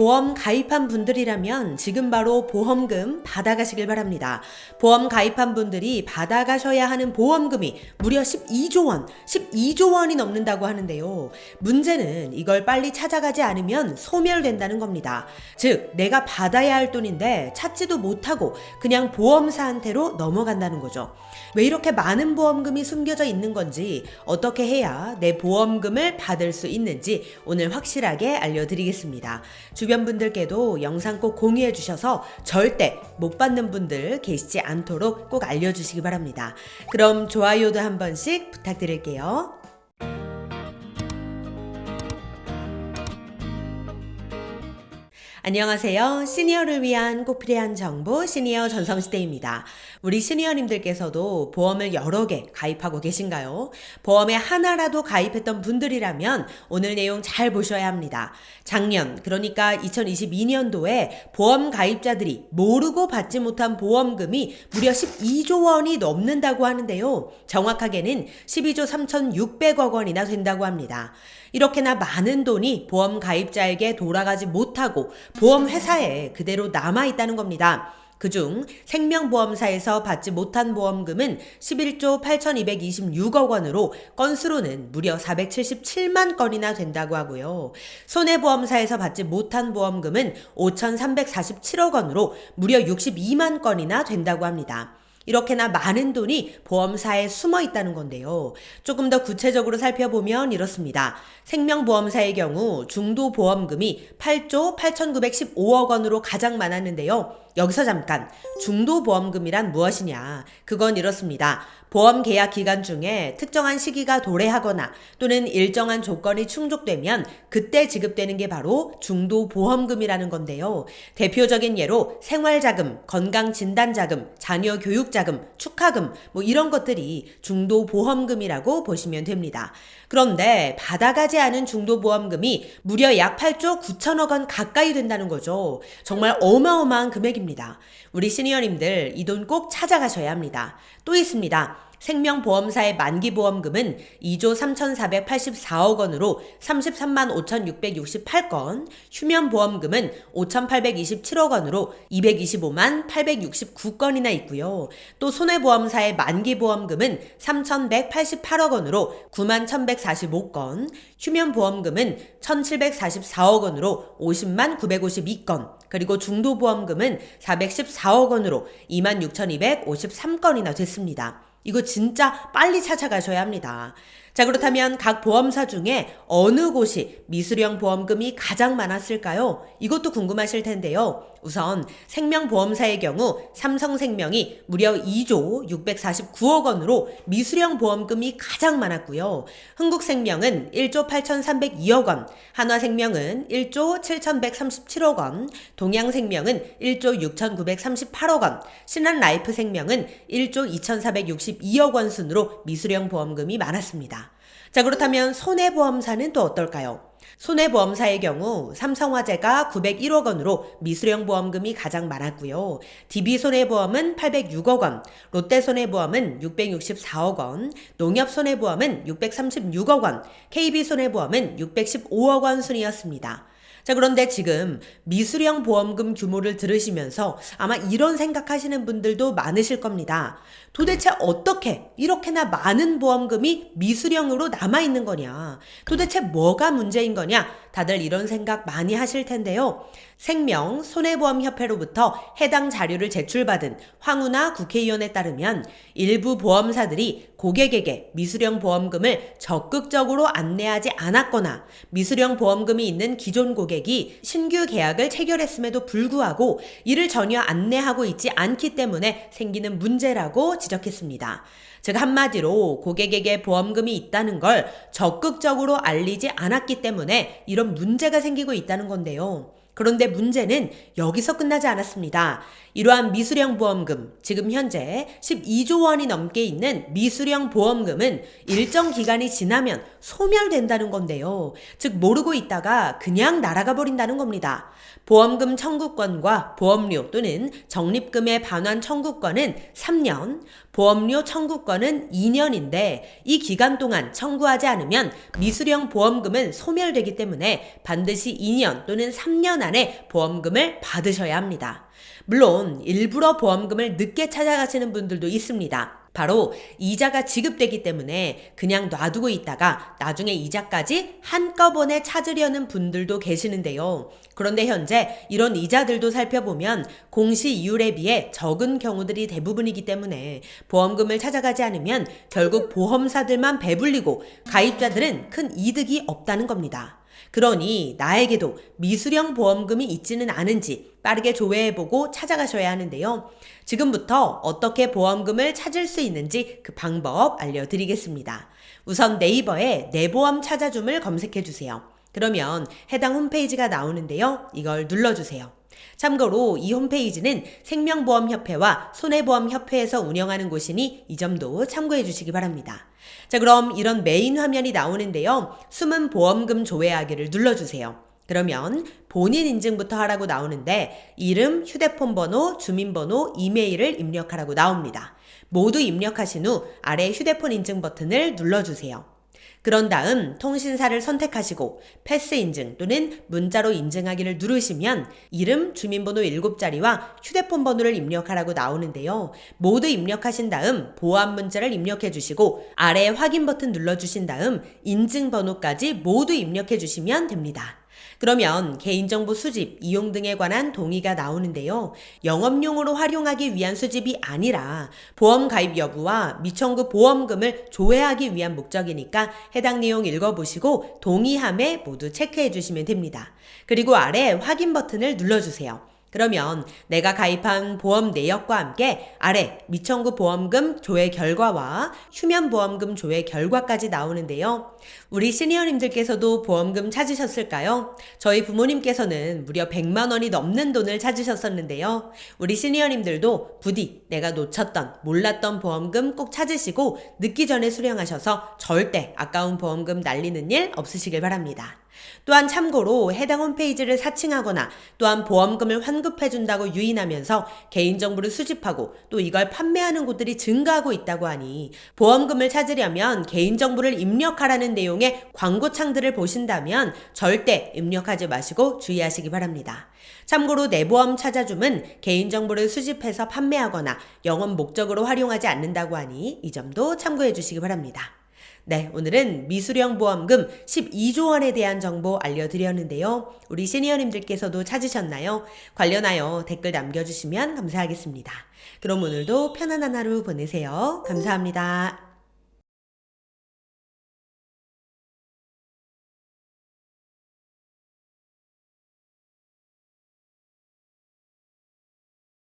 보험 가입한 분들이라면 지금 바로 보험금 받아가시길 바랍니다. 보험 가입한 분들이 받아가셔야 하는 보험금이 무려 12조 원, 12조 원이 넘는다고 하는데요. 문제는 이걸 빨리 찾아가지 않으면 소멸된다는 겁니다. 즉, 내가 받아야 할 돈인데 찾지도 못하고 그냥 보험사한테로 넘어간다는 거죠. 왜 이렇게 많은 보험금이 숨겨져 있는 건지, 어떻게 해야 내 보험금을 받을 수 있는지 오늘 확실하게 알려드리겠습니다. 주변 분들께도 영상 꼭 공유해 주셔서 절대 못 받는 분들 계시지 않도록 꼭 알려주시기 바랍니다. 그럼 좋아요도 한 번씩 부탁드릴게요. 안녕하세요. 시니어를 위한 꼭 필요한 정보 시니어 전성시대입니다. 우리 시니어님들께서도 보험을 여러 개 가입하고 계신가요? 보험에 하나라도 가입했던 분들이라면 오늘 내용 잘 보셔야 합니다. 작년, 그러니까 2022년도에 보험 가입자들이 모르고 받지 못한 보험금이 무려 12조 원이 넘는다고 하는데요. 정확하게는 12조 3,600억 원이나 된다고 합니다. 이렇게나 많은 돈이 보험 가입자에게 돌아가지 못하고 보험회사에 그대로 남아있다는 겁니다. 그중 생명보험사에서 받지 못한 보험금은 11조 8,226억 원으로 건수로는 무려 477만 건이나 된다고 하고요. 손해보험사에서 받지 못한 보험금은 5,347억 원으로 무려 62만 건이나 된다고 합니다. 이렇게나 많은 돈이 보험사에 숨어 있다는 건데요. 조금 더 구체적으로 살펴보면 이렇습니다. 생명보험사의 경우 중도보험금이 8조 8,915억 원으로 가장 많았는데요. 여기서 잠깐 중도보험금이란 무엇이냐? 그건 이렇습니다. 보험 계약 기간 중에 특정한 시기가 도래하거나 또는 일정한 조건이 충족되면 그때 지급되는 게 바로 중도보험금이라는 건데요. 대표적인 예로 생활자금, 건강진단자금, 자녀 교육자금, 축하금 뭐 이런 것들이 중도보험금이라고 보시면 됩니다. 그런데 받아가지 않은 중도보험금이 무려 약 8조 9천억 원 가까이 된다는 거죠. 정말 어마어마한 금액입니다. 우리 시니어님들 이 돈 꼭 찾아가셔야 합니다. 또 있습니다. 생명보험사의 만기보험금은 2조 3,484억 원으로 33만 5,668건, 휴면보험금은 5,827억 원으로 225만 869건이나 있고요. 또 손해보험사의 만기보험금은 3,188억 원으로 9만 1,145건, 휴면보험금은 1,744억 원으로 50만 952건, 그리고 중도보험금은 414억 원으로 26,253건이나 됐습니다. 이거 진짜 빨리 찾아가셔야 합니다. 자, 그렇다면 각 보험사 중에 어느 곳이 미수령 보험금이 가장 많았을까요? 이것도 궁금하실 텐데요. 우선 생명보험사의 경우 삼성생명이 무려 2조 649억 원으로 미수령 보험금이 가장 많았고요. 흥국생명은 1조 8,302억 원, 한화생명은 1조 7,137억 원, 동양생명은 1조 6,938억 원, 신한라이프생명은 1조 2,462억 원 순으로 미수령 보험금이 많았습니다. 자, 그렇다면 손해보험사는 또 어떨까요? 손해보험사의 경우 삼성화재가 901억 원으로 미수령 보험금이 가장 많았고요. DB손해보험은 806억 원, 롯데손해보험은 664억 원, 농협손해보험은 636억 원, KB손해보험은 615억 원 순이었습니다. 자, 그런데 지금 미수령 보험금 규모를 들으시면서 아마 이런 생각하시는 분들도 많으실 겁니다. 도대체 어떻게 이렇게나 많은 보험금이 미수령으로 남아있는 거냐? 도대체 뭐가 문제인 거냐? 다들 이런 생각 많이 하실 텐데요. 생명 손해보험협회로부터 해당 자료를 제출받은 황우나 국회의원에 따르면 일부 보험사들이 고객에게 미수령 보험금을 적극적으로 안내하지 않았거나 미수령 보험금이 있는 기존 고객이 신규 계약을 체결했음에도 불구하고 이를 전혀 안내하고 있지 않기 때문에 생기는 문제라고 지적했습니다. 즉 한마디로 고객에게 보험금이 있다는 걸 적극적으로 알리지 않았기 때문에 이런 문제가 생기고 있다는 건데요. 그런데 문제는 여기서 끝나지 않았습니다. 이러한 미수령 보험금, 지금 현재 12조 원이 넘게 있는 미수령 보험금은 일정 기간이 지나면 소멸된다는 건데요. 즉, 모르고 있다가 그냥 날아가 버린다는 겁니다. 보험금 청구권과 보험료 또는 적립금의 반환 청구권은 3년, 보험료 청구권은 2년인데 이 기간 동안 청구하지 않으면 미수령 보험금은 소멸되기 때문에 반드시 2년 또는 3년 안에 보험금을 받으셔야 합니다. 물론 일부러 보험금을 늦게 찾아가시는 분들도 있습니다. 바로 이자가 지급되기 때문에 그냥 놔두고 있다가 나중에 이자까지 한꺼번에 찾으려는 분들도 계시는데요. 그런데 현재 이런 이자들도 살펴보면 공시 이율에 비해 적은 경우들이 대부분이기 때문에 보험금을 찾아가지 않으면 결국 보험사들만 배불리고 가입자들은 큰 이득이 없다는 겁니다. 그러니 나에게도 미수령 보험금이 있지는 않은지 빠르게 조회해보고 찾아가셔야 하는데요. 지금부터 어떻게 보험금을 찾을 수 있는지 그 방법 알려드리겠습니다. 우선 네이버에 내 보험 찾아줌을 검색해주세요. 그러면 해당 홈페이지가 나오는데요. 이걸 눌러주세요. 참고로 이 홈페이지는 생명보험협회와 손해보험협회에서 운영하는 곳이니 이 점도 참고해 주시기 바랍니다. 자, 그럼 이런 메인 화면이 나오는데요. 숨은 보험금 조회하기를 눌러주세요. 그러면 본인 인증부터 하라고 나오는데 이름, 휴대폰 번호, 주민번호, 이메일을 입력하라고 나옵니다. 모두 입력하신 후 아래 휴대폰 인증 버튼을 눌러주세요. 그런 다음 통신사를 선택하시고 패스 인증 또는 문자로 인증하기를 누르시면 이름, 주민번호 7자리와 휴대폰 번호를 입력하라고 나오는데요. 모두 입력하신 다음 보안 문자를 입력해 주시고 아래 확인 버튼 눌러 주신 다음 인증 번호까지 모두 입력해 주시면 됩니다. 그러면 개인정보 수집, 이용 등에 관한 동의가 나오는데요. 영업용으로 활용하기 위한 수집이 아니라 보험 가입 여부와 미청구 보험금을 조회하기 위한 목적이니까 해당 내용 읽어보시고 동의함에 모두 체크해 주시면 됩니다. 그리고 아래 확인 버튼을 눌러주세요. 그러면 내가 가입한 보험 내역과 함께 아래 미청구 보험금 조회 결과와 휴면 보험금 조회 결과까지 나오는데요. 우리 시니어님들께서도 보험금 찾으셨을까요? 저희 부모님께서는 무려 100만 원이 넘는 돈을 찾으셨었는데요. 우리 시니어님들도 부디 내가 놓쳤던 몰랐던 보험금 꼭 찾으시고 늦기 전에 수령하셔서 절대 아까운 보험금 날리는 일 없으시길 바랍니다. 또한 참고로 해당 홈페이지를 사칭하거나 또한 보험금을 환급해준다고 유인하면서 개인정보를 수집하고 또 이걸 판매하는 곳들이 증가하고 있다고 하니 보험금을 찾으려면 개인정보를 입력하라는 내용의 광고창들을 보신다면 절대 입력하지 마시고 주의하시기 바랍니다. 참고로 내보험 찾아줌은 개인정보를 수집해서 판매하거나 영업 목적으로 활용하지 않는다고 하니 이 점도 참고해 주시기 바랍니다. 네, 오늘은 미수령 보험금 12조 원에 대한 정보 알려드렸는데요. 우리 시니어님들께서도 찾으셨나요? 관련하여 댓글 남겨주시면 감사하겠습니다. 그럼 오늘도 편안한 하루 보내세요. 감사합니다.